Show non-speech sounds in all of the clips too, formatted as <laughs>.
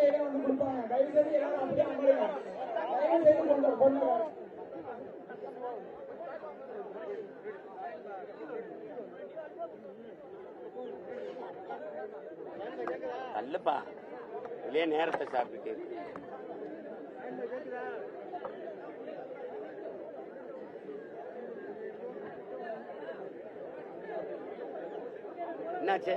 அறிக்கையில வந்து கொடுப்பாங்க தயவு செய்து எல்லாரும் அப்படியே அமருங்க. தயவு செய்து கொண்டு கொண்டு. தள்ளுப்பா. இல்லையே நேரத்தை சாப்பிட்டு என்னாச்சு?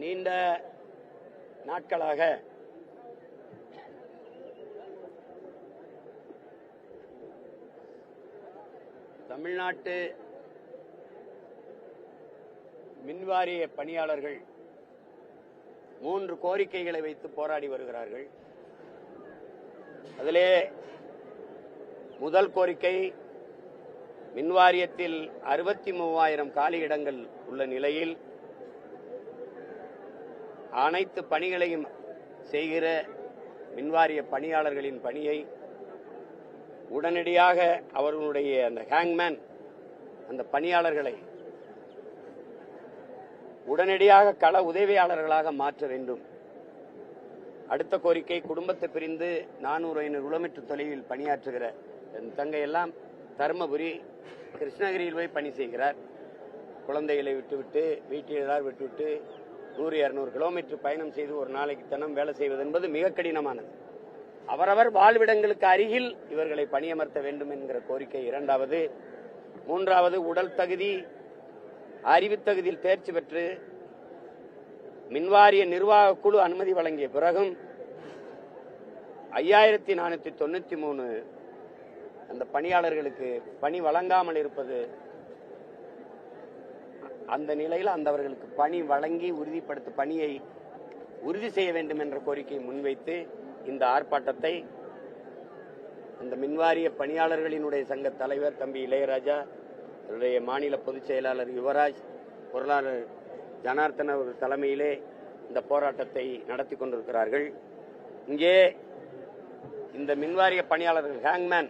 நீண்ட நாட்களாக தமிழ்நாட்டு மின்வாரிய பணியாளர்கள் மூன்று கோரிக்கைகளை வைத்து போராடி வருகிறார்கள். அதிலே முதல் கோரிக்கை மின்வாரியத்தில் அறுபத்தி மூவாயிரம் காலி இடங்கள் உள்ள நிலையில் அனைத்து பணிகளையும் செய்கிற மின்வாரிய பணியாளர்களின் பணியை உடனடியாக அவர்களுடைய அந்த ஹேங்மேன் அந்த பணியாளர்களை உடனடியாக கள உதவியாளர்களாக மாற்ற வேண்டும். அடுத்த கோரிக்கை குடும்பத்தை பிரிந்து நானூறு ஐநூறு கிலோமீட்டர் தொலைவில் பணியாற்றுகிற என் தங்கையெல்லாம் தருமபுரி கிருஷ்ணகிரியில் போய் பணி செய்கிறார். குழந்தைகளை விட்டுவிட்டு வீட்டில் விட்டுவிட்டு நூறு இருநூறு கிலோமீட்டர் பயணம் செய்து ஒரு நாளைக்கு தினம் வேலை செய்வது என்பது மிக கடினமானது. அவரவர் வாழ்விடங்களுக்கு அருகில் இவர்களை பணியமர்த்த வேண்டும் என்கிற கோரிக்கை இரண்டாவது. மூன்றாவது உடல் தகுதி அறிவுத்தகுதியில் தேர்ச்சி பெற்று மின்வாரிய நிர்வாக குழு அனுமதி வழங்கிய பிறகும் ஐயாயிரத்தி நானூத்தி தொண்ணூத்தி மூணு அந்த பணியாளர்களுக்கு பணி வழங்காமல் இருப்பது அந்த நிலையில் அந்தவர்களுக்கு பணி வழங்கி உறுதிப்படுத்த பணியை உறுதி செய்ய வேண்டும் என்ற கோரிக்கையை முன்வைத்து இந்த ஆர்ப்பாட்டத்தை அந்த மின்வாரிய பணியாளர்களினுடைய சங்க தலைவர் தம்பி இளையராஜா அவருடைய மாநில பொதுச் செயலாளர் யுவராஜ் பொருளாளர் ஜனார்த்தன் அவர் தலைமையிலே இந்த போராட்டத்தை நடத்தி கொண்டிருக்கிறார்கள். இங்கே இந்த மின்வாரிய பணியாளர்கள் ஹேங்மேன்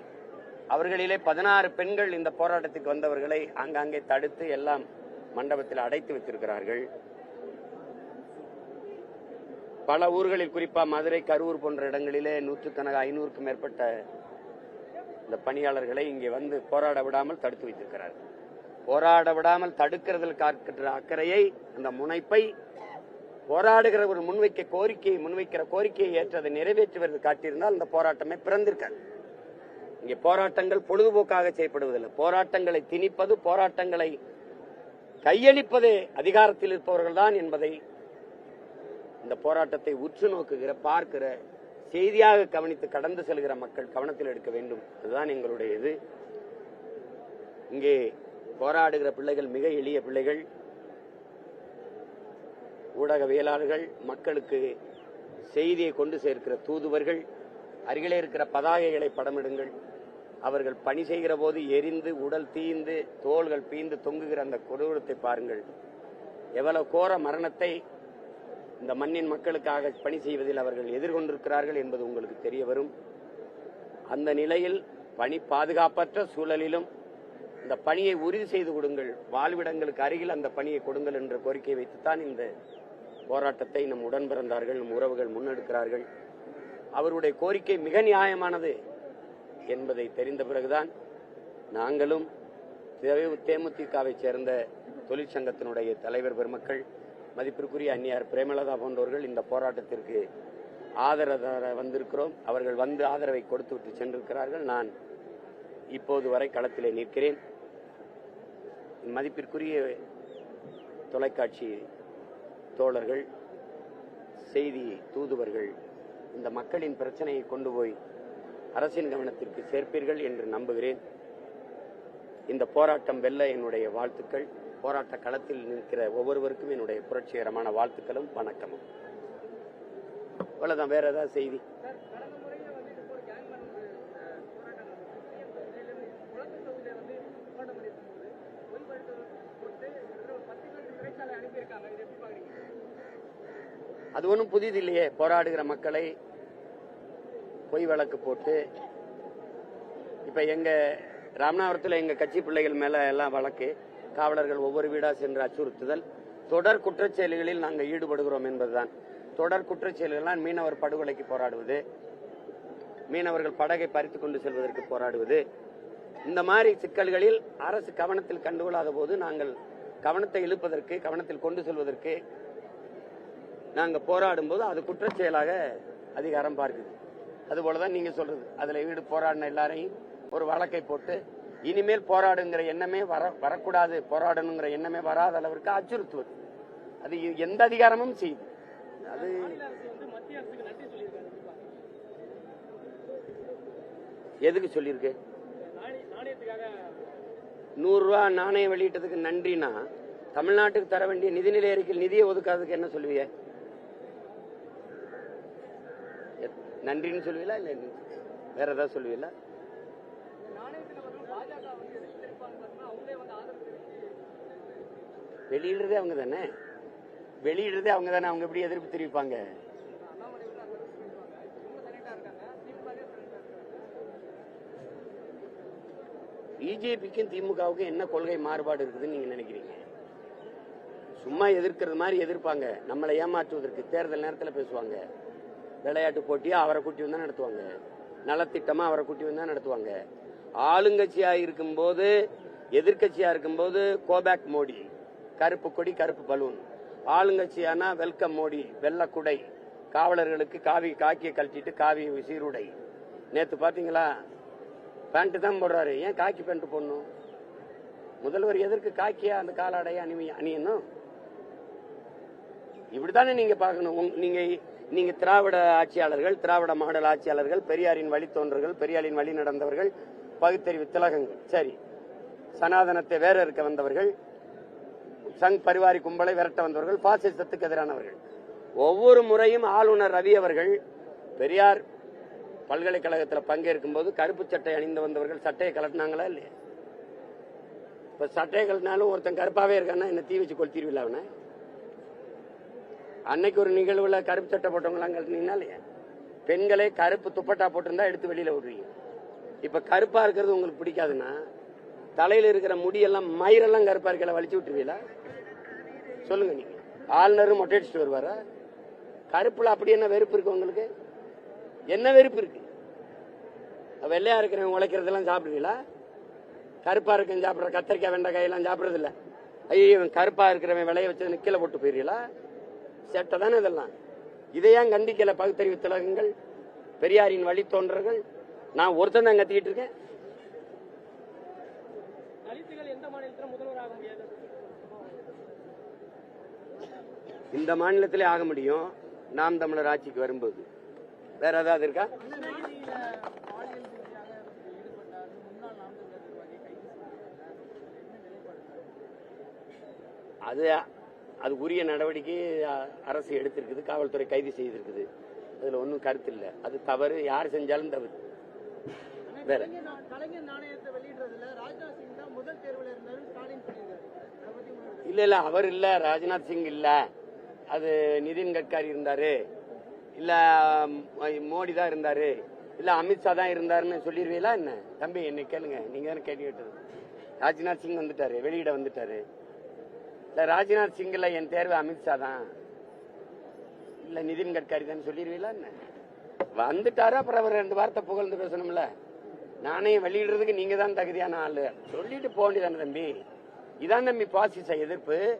அவர்களிலே பதினாறு பெண்கள் இந்த போராட்டத்துக்கு வந்தவர்களை ஆங்காங்கே தடுத்து எல்லாம் மண்டபத்தில் அடைத்து வைத்திருக்கிறார்கள். பல ஊர்களில் குறிப்பாக மதுரை கரூர் போன்ற இடங்களிலே நூற்றுக்கணக்கான ஐநூறுக்கும் மேற்பட்ட இந்த பணியாளர்களை இங்கே வந்து போராட விடாமல் தடுத்து வைத்திருக்கிறார்கள். போராட விடாமல் தடுக்கிறதில் காக்கிற அக்கறையை அந்த முனைப்பை போராடுகிற ஒரு முன்வைக்க கோரிக்கையை முன்வைக்கிற கோரிக்கையை ஏற்று அதை நிறைவேற்றுவது காட்டியிருந்தால் இந்த போராட்டமே பிறந்திருக்காது. இங்கே போராட்டங்கள் பொழுதுபோக்காக செய்யப்படுவதில்லை. போராட்டங்களை திணிப்பது போராட்டங்களை கையளிப்பதே அதிகாரத்தில் இருப்பவர்கள் தான் என்பதை இந்த போராட்டத்தை உற்று நோக்குகிற பார்க்கிற செய்தியாக கவனித்து கடந்து செல்கிற மக்கள் கவனத்தில் எடுக்க வேண்டும். அதுதான் எங்களுடைய இது இங்கே போராடுகிற பிள்ளைகள் மிக எளிய பிள்ளைகள் ஊடகவியலாளர்கள் மக்களுக்கு செய்தியை கொண்டு சேர்க்கிற தூதுவர்கள் அருகிலே இருக்கிற பதாகைகளை படமிடுங்கள். அவர்கள் பணி செய்கிற போது எரிந்து உடல் தீந்து தோள்கள் பீந்து தொங்குகிற அந்த கொடூரத்தை பாருங்கள். எவ்வளவு கோர மரணத்தை இந்த மண்ணின் மக்களுக்காக பணி செய்வதில் அவர்கள் எதிர்கொண்டிருக்கிறார்கள் என்பது உங்களுக்கு தெரிய வரும். அந்த நிலையில் பணி பாதுகாப்பற்ற சூழலிலும் இந்த பணியை உறுதி செய்து கொடுங்கள். வாழ்விடங்களுக்கு அருகில் அந்த பணியை கொடுங்கள் என்ற கோரிக்கை வைத்துத்தான் இந்த போராட்டத்தை நம் உடன் பிறந்தார்கள் நம் உறவுகள் முன்னெடுக்கிறார்கள். அவருடைய கோரிக்கை மிக நியாயமானது. என்பதை தெரிந்த பிறகுதான் நாங்களும் தேமுதிகவை சேர்ந்த தொழிற்சங்கத்தினுடைய தலைவர் பெருமக்கள் மதிப்பிற்குரிய அந்நியார் பிரேமலதா போன்றவர்கள் இந்த போராட்டத்திற்கு ஆதரவு வந்திருக்கிறோம். அவர்கள் வந்து ஆதரவை கொடுத்துவிட்டு சென்றிருக்கிறார்கள். நான் இப்போது வரை களத்திலே நிற்கிறேன். மதிப்பிற்குரிய தொலைக்காட்சி தோழர்கள் செய்தி தூதுவர்கள் இந்த மக்களின் பிரச்சனையை கொண்டு போய் அரசின் கவனத்திற்கு சேர்ப்பீர்கள் என்று நம்புகிறேன். இந்த போராட்டம் வெல்ல என்னுடைய வாழ்த்துக்கள். போராட்ட களத்தில் நிற்கிற ஒவ்வொருவருக்கும் என்னுடைய புரட்சிகரமான வாழ்த்துக்களும் வணக்கமும். அவ்வளவுதான் வேற ஏதாவது செய்தி? அது ஒன்றும் புதிதில்லையே. போராடுகிற மக்களை பொய் வழக்கு போட்டு இப்ப எங்க ராமநாதபுரத்தில் எங்க கட்சி பிள்ளைகள் மேல எல்லாம் வழக்கு காவலர்கள் ஒவ்வொரு வீடா சென்று அச்சுறுத்துதல் தொடர் குற்றச்செயல்களில் நாங்கள் ஈடுபடுகிறோம் என்பதுதான். தொடர் குற்றச்செயல்கள்லாம் மீனவர் படுகொலைக்கு போராடுவது மீனவர்கள் படகை பறித்து கொண்டு செல்வதற்கு போராடுவது. இந்த மாதிரி சிக்கல்களில் அரசு கவனத்தில் கண்டுகொள்ளாத போது நாங்கள் கவனத்தை இழுப்பதற்கு கவனத்தில் கொண்டு செல்வதற்கு நாங்கள் போராடும் போது அது குற்றச்செயலாக அதிகாரம் பார்க்குது. அதுபோலதான் நீங்க சொல்றது. அதுல ஈடு போராடின எல்லாரையும் ஒரு வழக்கை போட்டு இனிமேல் போராடுங்கிற எண்ணமே வர வரக்கூடாது. போராடணுங்கிற எண்ணமே வராத அளவிற்கு அச்சுறுத்துவது. அது எந்த அதிகாரமும் செய்யுது அது எதுக்கு சொல்லியிருக்கு? நூறு ரூபா நாணயம் வெளியிட்டதுக்கு நன்றினா தமிழ்நாட்டுக்கு தர வேண்டிய நிதிநிலை அறிக்கையில் நிதியை ஒதுக்காததுக்கு என்ன சொல்லுவீங்க? நன்றின்னு சொல்லுவீங்களா இல்ல வேற ஏதாவது சொல்லுவீங்களா? வெளியிடுறதே அவங்க தானே? வெளியிடுறதே அவங்க தானே அவங்க எப்படி எதிர்ப்பு தெரிவிப்பாங்க? பிஜேபிக்கும் திமுகவுக்கும் என்ன கொள்கை மாறுபாடு இருக்குதுன்னு நீங்க நினைக்கிறீங்க? சும்மா எதிர்க்கிறது மாதிரி எதிர்ப்பாங்க. நம்மளை ஏமாற்றுவதற்கு தேர்தல் நேரத்தில் பேசுவாங்க. விளையாட்டு போட்டியா அவரை கூட்டி வந்தா நடத்துவாங்க. நலத்திட்டமா அவரை கூட்டி வந்தா நடத்துவாங்க. ஆளுங்கட்சியா இருக்கும்போது எதிர்க்கட்சியா இருக்கும்போது கோபேக் மோடி கருப்பு கொடி கருப்பு பலூன். ஆளுங்கட்சியானா வெல்கம் மோடி வெள்ள குடை. காவலர்களுக்கு காவி காக்கியை கழட்டிட்டு காவி சீருடை. நேத்து பாத்தீங்களா? பேண்ட் தான் போடுறாரு. ஏன் காக்கி பேண்ட் போடணும்? முதல்வர் எதற்கு காக்கியா அந்த காலாடைய அணி அணியணும்? இப்படித்தானே நீங்க பார்க்கணும். நீங்க நீங்க திராவிட ஆட்சியாளர்கள் திராவிட மாடல் ஆட்சியாளர்கள் பெரியாரின் வழித்தோன்றர்கள் பெரியாரின் வழி நடந்தவர்கள் பகுத்தறிவு திலகங்கள். சரி. சனாதனத்தை வேற இருக்க வந்தவர்கள் சங் பரிவாரி கும்பலை விரட்ட வந்தவர்கள் பாசிசத்துக்கு எதிரானவர்கள். ஒவ்வொரு முறையும் ஆளுநர் ரவி அவர்கள் பெரியார் பல்கலைக்கழகத்தில் பங்கேற்கும் போது கருப்பு சட்டை அணிந்து வந்தவர்கள் சட்டையை கலட்டினாங்களா இல்லையா? இப்ப சட்டையை கலட்டினாலும் ஒருத்தன் கருப்பாவே இருக்கான்னா என்ன தீ வச்சு கொளுத்திடுவில்ல அவனை? அன்னைக்கு ஒரு நிகழ்வுல கருப்பு சட்டை போட்டவங்களாம் கழட்டினீங்கன்னா இல்லையா? பெண்களே கருப்பு துப்பட்டா போட்டிருந்தா எடுத்து வெளியில விடுவீங்க இப்ப கருப்பா இருக்கிறது உங்களுக்கு பிடிக்காதுன்னா தலையில இருக்கிற முடியெல்லாம் மயிரெல்லாம் கருப்பா இருக்கல வலிச்சு விட்டுருவீங்களா? சொல்லுங்க நீங்க. ஆளுநரும் மொட்டை அடிச்சுட்டு வருவாரா? கருப்புல அப்படி என்ன வெறுப்பு இருக்கு உங்களுக்கு? என்ன வெறுப்பு இருக்கு? வெள்ளையா இருக்கிறவங்க உழைக்கிறதெல்லாம் சாப்பிடுவீங்களா? கருப்பா இருக்கவன் சாப்பிடுற கத்திரிக்காய் வெண்டைக்காய் எல்லாம் சாப்பிடுறது இல்ல ஐயோ கருப்பா இருக்கிறவன் விளைய வச்சு கீழே போட்டு போயிருவீங்களா சேட்டை தானே இதெல்லாம்? இதை ஏன் கண்டிக்கல? பகுத்தறிவு திலகங்கள் பெரியாரின் வழித்தோன்றர்கள். நான் ஒருத்தன் தான் கத்திக்கிட்டு இருக்கேன். இந்த மாநிலத்திலே ஆக முடியும். நாம் தமிழர் ஆட்சிக்கு வரும்போது. வேற ஏதாவது இருக்கா? அது அது உரிய நடவடிக்கை அரசு எடுத்திருக்குது காவல்துறை கைது செய்திருக்குது. அதுல ஒன்றும் கருத்து இல்லை. அது தவறு யார் செஞ்சாலும் தவறு. வேற. இல்ல இல்ல அவர் இல்ல ராஜ்நாத் சிங் இல்ல. அது நிதின் கட்காரி இருந்தாரு. இல்ல மோடி தான் இருந்தாரு. இல்ல அமித்ஷா தான் இருந்தாருன்னு சொல்லிடுவீங்களா என்ன? தம்பி என்ன கேளுங்க. நீங்க தானே கேள்வி கேட்டது. ராஜ்நாத் சிங் வந்துட்டாரு வெளியிட வந்துட்டாரு. இல்லை ராஜ்நாத் சிங் இல்ல என் தேர்வு அமித்ஷா தான். இல்ல நிதின் கட்கரி தான் சொல்லிடுவீங்களா என்ன? வந்துட்டாரா அப்புறம் அவர் ரெண்டு வார்த்தை புகழ்ந்து பேசணும்ல? நானே வெளியிடுறதுக்கு நீங்க தான் தகுதியான ஆளு. சொல்லிட்டு போக வேண்டியதானே தம்பி. இதான் தம்பி பாசிச எதிர்ப்பு.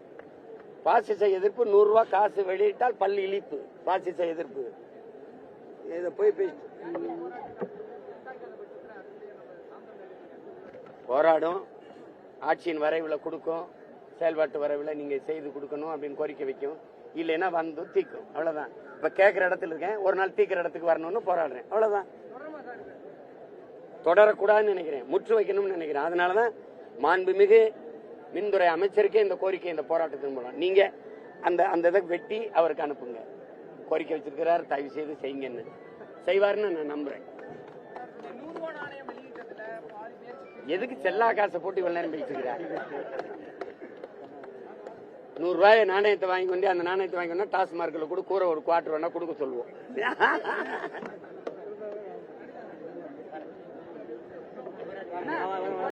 பாசிச எதிர்ப்பு நூறு ரூபாய் காசு வெளியிட்டால் பல் இழிப்பு. பாசிச எதிர்ப்பு. இதை போய் பேசி. போராடும். ஆட்சியின் வரைவில் கொடுக்கும். செயல்பாட்டு வரைவில் நீங்க செய்து கொடுக்கணும் அப்படின்னு கோரிக்கை வைக்கும். இல்லைன்னா வந்து தீக்கும். அவ்வளவுதான். இப்ப கேட்கிற இடத்துல இருக்கேன். ஒரு நாள் தீக்கிற இடத்துக்கு வரணும்னு போராடுறேன். அவ்வளவுதான்? தொடரக்கூடாதுன்னு நினைக்கிறேன். முற்று வைக்கணும்னு நினைக்கிறேன். அதனாலதான் மாண்புமிகு மின்துறை அமைச்சருக்கே இந்த கோரிக்கை இந்த போராட்டத்தின் மூலம். நீங்க அந்த அந்த இதை வெட்டி அவருக்கு அனுப்புங்க. கோரிக்கை வச்சிருக்கிறார். தயவு செய்து செய்யுங்கன்னு. செய்வாருன்னு நான் நம்புறேன். எதுக்கு செல்லா காசை போட்டு இவ்வளவு நேரம் பேசுகிறார் நூறு ரூபாய் நாணயத்தை வாங்கி கொண்டு அந்த நாணயத்தை வாங்கி கொண்டு டாஸ்மார்க்கில் கூட கூற ஒரு குவார்டர் வேணா கொடுக்க சொல்லுவோம். <laughs>